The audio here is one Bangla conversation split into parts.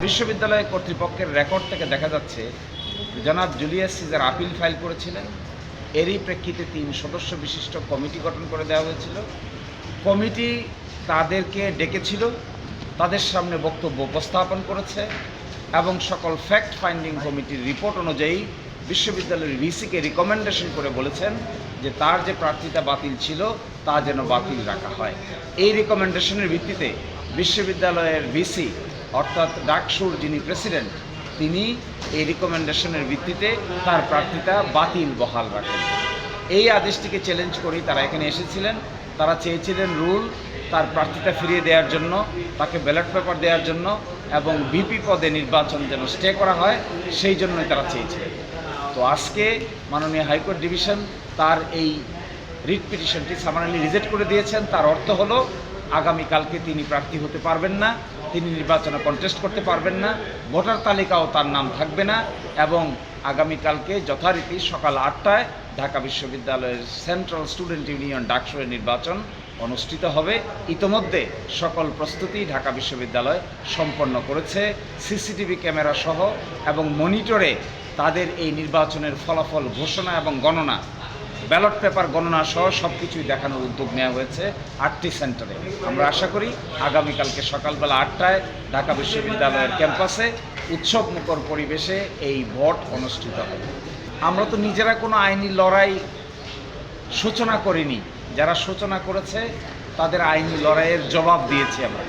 বিশ্ববিদ্যালয় কর্তৃপক্ষের রেকর্ড থেকে দেখা যাচ্ছে, জনাব জুলিয়াস সিজার আপিল ফাইল করেছিলেন। এরই প্রেক্ষিতে তিন সদস্য বিশিষ্ট কমিটি গঠন করে দেওয়া হয়েছিল। কমিটি তাদেরকে ডেকেছিল, তাদের সামনে বক্তব্য উপস্থাপন করেছে এবং সকল ফ্যাক্ট ফাইন্ডিং কমিটির রিপোর্ট অনুযায়ী বিশ্ববিদ্যালয়ের ভিসিকে রিকমেন্ডেশন করে বলেছেন যে তার যে প্রার্থিতা বাতিল ছিল, তা যেন বাতিল রাখা হয়। এই রিকমেন্ডেশনের ভিত্তিতে বিশ্ববিদ্যালয়ের ভিসি অর্থাৎ ডাকসুর যিনি প্রেসিডেন্ট তিনি এই রিকমেন্ডেশনের ভিত্তিতে তার প্রার্থিতা বাতিল বহাল রাখেন। এই আদেশটিকে চ্যালেঞ্জ করেই তারা এখানে এসেছিলেন। তারা চেয়েছিলেন রুল তার প্রার্থিতা ফিরিয়ে দেওয়ার জন্য, তাকে ব্যালট পেপার দেওয়ার জন্য এবং বিপি পদে নির্বাচন যেন স্টে করা হয়, সেই জন্যই তারা চেয়েছিলেন। তো আজকে মাননীয় হাইকোর্ট ডিভিশন তার এই রিট পিটিশনটি সামানালি রিজেক্ট করে দিয়েছেন। তার অর্থ হলো আগামীকালকে তিনি প্রার্থী হতে পারবেন না, তিনি নির্বাচনে কন্টেস্ট করতে পারবেন না, ভোটার তালিকাও তার নাম থাকবে না এবং আগামীকালকে যথারীতি সকাল আটটায় ঢাকা বিশ্ববিদ্যালয়ের সেন্ট্রাল স্টুডেন্ট ইউনিয়ন ডাকসুরের নির্বাচন অনুষ্ঠিত হবে। ইতোমধ্যে সকল প্রস্তুতি ঢাকা বিশ্ববিদ্যালয় সম্পন্ন করেছে। সিসিটিভি ক্যামেরা সহ এবং মনিটরে তাদের এই নির্বাচনের ফলাফল ঘোষণা এবং গণনা, ব্যালট পেপার গণনা সহ সব কিছুই দেখানোর উদ্যোগ নেওয়া হয়েছে আটটি সেন্টারে। আমরা আশা করি আগামীকালকে সকালবেলা আটটায় ঢাকা বিশ্ববিদ্যালয়ের ক্যাম্পাসে উৎসবমুখর পরিবেশে এই ভোট অনুষ্ঠিত হবে। আমরা তো নিজেরা কোনো আইনি লড়াই সূচনা করিনি। যারা সূচনা করেছে, তাদের আইনি লড়াইয়ের জবাব দিয়েছি আমরা।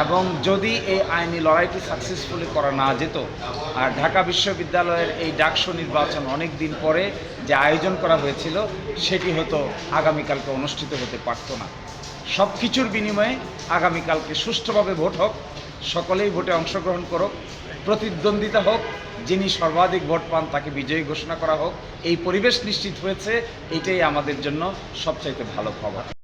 এবং যদি এই আইনি লড়াইটি সাকসেসফুলি করা না যেত, আর ঢাকা বিশ্ববিদ্যালয়ের এই ডাকসু নির্বাচন অনেক দিন পরে যে আয়োজন করা হয়েছিল, সেটি হয়তো আগামীকালকে অনুষ্ঠিত হতে পারত না। সব কিছুর বিনিময়ে আগামীকালকে সুষ্ঠুভাবে ভোট হোক, সকলেই ভোটে অংশগ্রহণ করুক, প্রতিদ্বন্দ্বিতা হোক, যিনি সর্বাধিক ভোট পান তাকে বিজয়ী ঘোষণা করা হোক, এই পরিবেশ নিশ্চিত হয়েছে, এটাই আমাদের জন্য সবচাইতে ভালো খবর।